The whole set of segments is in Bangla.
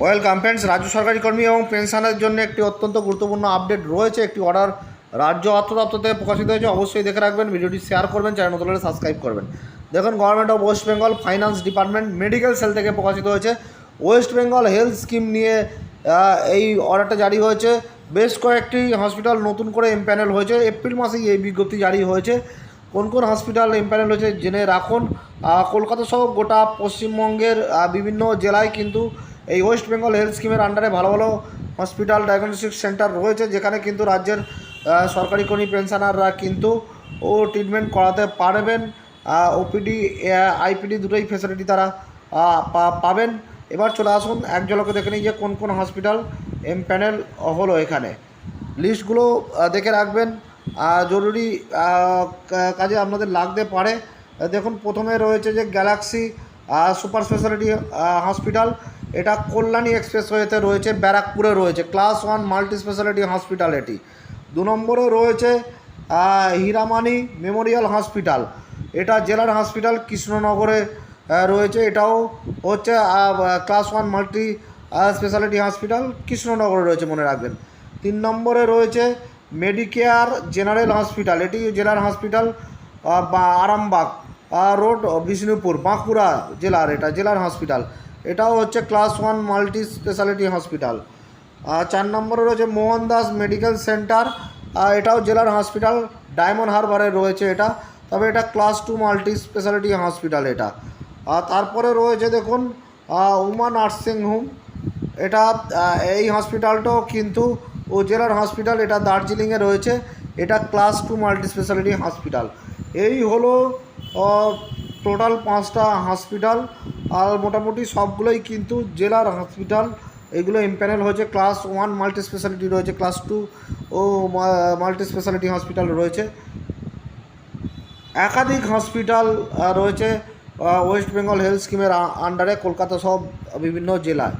ওয়েলকাম ফ্রেন্ডস রাজ্য সরকারি কর্মী এবং পেনশনের জন্য একটি অত্যন্ত গুরুত্বপূর্ণ আপডেট রয়েছে। একটি অর্ডার রাজ্য অর্থ দপ্তর থেকে প্রকাশিত হয়েছে। অবশ্যই দেখে রাখবেন, ভিডিওটি শেয়ার করবেন চ্যানেল নতুন সাবস্ক্রাইব করবেন। দেখুন government of West Bengal finance department medical cell থেকে প্রকাশিত হয়েছে। ওয়েস্ট বেঙ্গল হেলথ স্কিম নিয়ে এই অর্ডারটা জারি হয়েছে। বেশ কয়েকটি হসপিটাল নতুন করে এমপ্যানেল হয়েছে। এপ্রিল মাসেই এই বিজ্ঞপ্তি জারি হয়েছে। কোন কোন হসপিটাল এমপ্যানেল হয়েছে জেনে রাখুন। কলকাতা সহ গোটা পশ্চিমবঙ্গের বিভিন্ন জেলায় কিন্তু এই ওয়েস্ট বেঙ্গল হেলথ স্কিমের আন্ডারে ভালো ভালো হসপিটাল ডায়াগনস্টিক সেন্টার রয়েছে, যেখানে কিন্তু রাজ্যের সরকারি কর্মী, পেনশনাররা কিন্তু ও ট্রিটমেন্ট করাতে পারবেন। ওপিডি আইপিডি দুটোই ফেসিলিটি তারা পাবেন। এবার চলে আসুন, এক ঝলকে দেখে নিই যে কোন কোন হসপিটাল এম প্যানেল হলো এখানে। লিস্টগুলো দেখে রাখবেন। জরুরি কাজে আপনাদের লাগতে পারে। দেখুন, প্রথমে রয়েছে যে গ্যালাক্সি সুপার স্পেশালিটি হসপিটাল এটা কল্যাণী এক্সপ্রেস এক্সপ্রেসওয়েতে রয়েছে, ব্যারাকপুরে রয়েছে, class one multi speciality hospital এটি দু নম্বরে রয়েছে হীরামানি মেমোরিয়াল হসপিটাল। এটা জেলার হসপিটাল, কৃষ্ণনগরে রয়েছে। এটাও হচ্ছে class one multi speciality hospital, কৃষ্ণনগরে রয়েছে মনে রাখবেন। তিন নম্বরে রয়েছে, মেডিকেয়ার জেনারেল হসপিটাল। এটি জেলার হসপিটাল আরামবাগ রোড, বিষ্ণুপুর, বাঁকুড়া জেলার, এটা জেলার হসপিটাল। এটাও হচ্ছে class one multi speciality hospital আর চার নম্বরে রয়েছে মোহনদাস মেডিকেল সেন্টার এটাও জেলার হসপিটাল ডায়মন্ড হারবারে রয়েছে এটা। তবে এটা class two multi speciality hospital এটা। আর তারপরে রয়েছে দেখুন উমা নার্সিং হোম। এটা এই হসপিটালটাও কিন্তু ও জেলার হসপিটাল এটা দার্জিলিংয়ে রয়েছে। এটা class two multi speciality hospital এই হলো টোটাল পাঁচটা হসপিটাল আর মোটামুটি সবগুলোই কিন্তু জেলার হসপিটাল এগুলো এমপ্যানেল হয়েছে ক্লাস ওয়ান মাল্টি স্পেশালিটি রয়েছে ক্লাস টু ও মাল্টি স্পেশালিটি হসপিটাল রয়েছে। একাধিক হসপিটাল রয়েছে ওয়েস্ট বেঙ্গল হেলথ স্কিমের আন্ডারে কলকাতা সব বিভিন্ন জেলায়।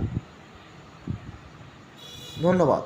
ধন্যবাদ।